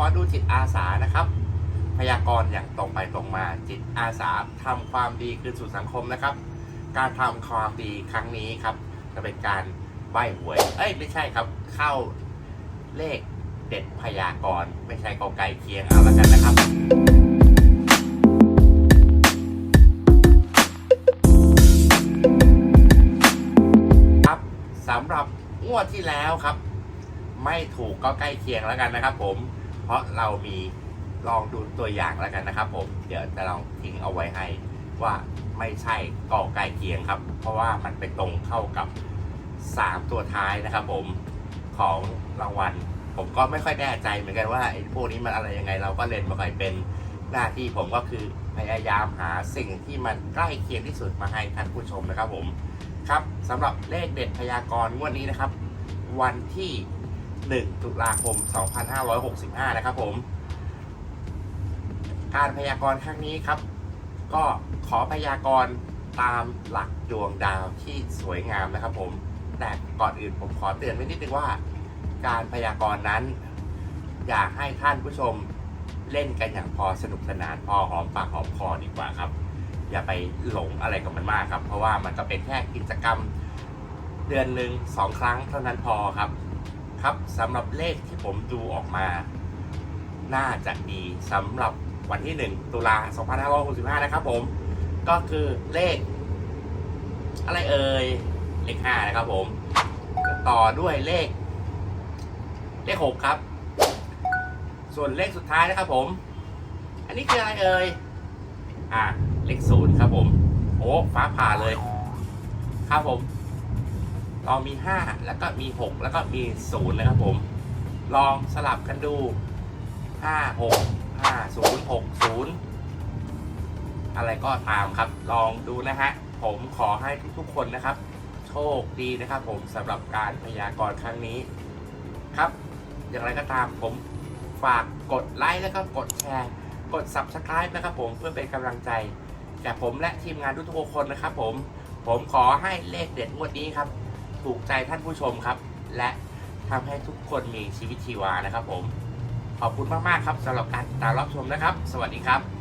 มอดูจิตอาสานะครับ พยากรณ์อย่างตรงไปตรงมาจิตอาสาทำความดีคืนสู่สังคมนะครับ การทำความดีครั้งนี้ครับ จะเป็นการใบหวย เอ้ยไม่ใช่ครับ เข้าเลขเด็ดพยากรณ์ไม่ใช่กอไก่เคียงเอาละกันนะครับครับสำหรับงวดที่แล้วครับ ไม่ถูกก็ใกล้เคียงแล้วกันนะครับผม ราะเรามีลองดูตัวอย่างแล้วกันนะครับ ผมเดี๋ยวจะลองทิ้งเอาไว้ให้ว่าไม่ใช่ก็ใกล้เคียงครับ เพราะว่ามันไปตรงเข้ากับ 3 ตัวท้ายนะครับ ผมของรางวัล ผมก็ไม่ค่อยแน่ใจเหมือนกันว่าไอ้พวกนี้มันอะไรยังไง เราก็เล่นมาค่อยเป็นหน้าที่ผมก็คือพยายามหาสิ่งที่มันใกล้เคียงที่สุดมาให้ท่านผู้ชมนะครับผมครับสำหรับเลขเด็ดพยากรณ์งวดนี้นะครับ วันที่ 1 ตุลาคม 2565 นะครับผม การพยากรณ์ครั้งนี้ครับ ก็ขอพยากรณ์ตามหลักดวงดาวที่สวยงามนะครับผม แต่ก่อนอื่นผมขอเตือนไว้นิดนึงว่า การพยากรณ์นั้น อยากให้ท่านผู้ชมเล่นกันอย่างพอสนุกสนานพอหอมปากหอมคอดีกว่าครับ อย่าไปหลงอะไรกับมันมากครับ เพราะว่ามันก็เป็นแค่กิจกรรมเดือนหนึ่งสองครั้งเท่านั้นพอครับ ครับสำหรับเลขที่ผมดูออกมา น่าจะดีสำหรับวันที่ 1 ตุลา2565 นะครับผม ก็คือเลข อะไรเอ่ย เลข 5 นะครับผม ต่อด้วยเลข เลข 6 ครับ ส่วนเลขสุดท้ายนะครับผม อันนี้คืออะไรเอ่ย อ่า เลขศูนย์ครับผม โอ้ ฟ้าผ่าเลย ครับผม เรามี 5 แล้วก็มี 6 แล้วก็มี0นะครับผม ลองสลับกันดู 5 6 5 0 6 0 อะไรก็ตามครับ ลองดูนะฮะ ผมขอให้ทุกๆคนนะครับ โชคดีนะครับผมสำหรับการพยากรณ์ครั้งนี้ครับ อย่างไรก็ตามผมฝากกดไลค์แล้วก็กดแชร์ กด subscribe นะครับผมเพื่อเป็นกำลังใจแก่ผมและทีมงานทุกๆคนนะครับผมผมขอให้เลขเด็ดงวดนี้ครับ ถูกใจท่านผู้ชมครับ และทำให้ทุกคนมีชีวิตชีวานะครับผม ขอบคุณมาก ๆ ครับสำหรับการติดตามรับชมนะครับ สวัสดีครับ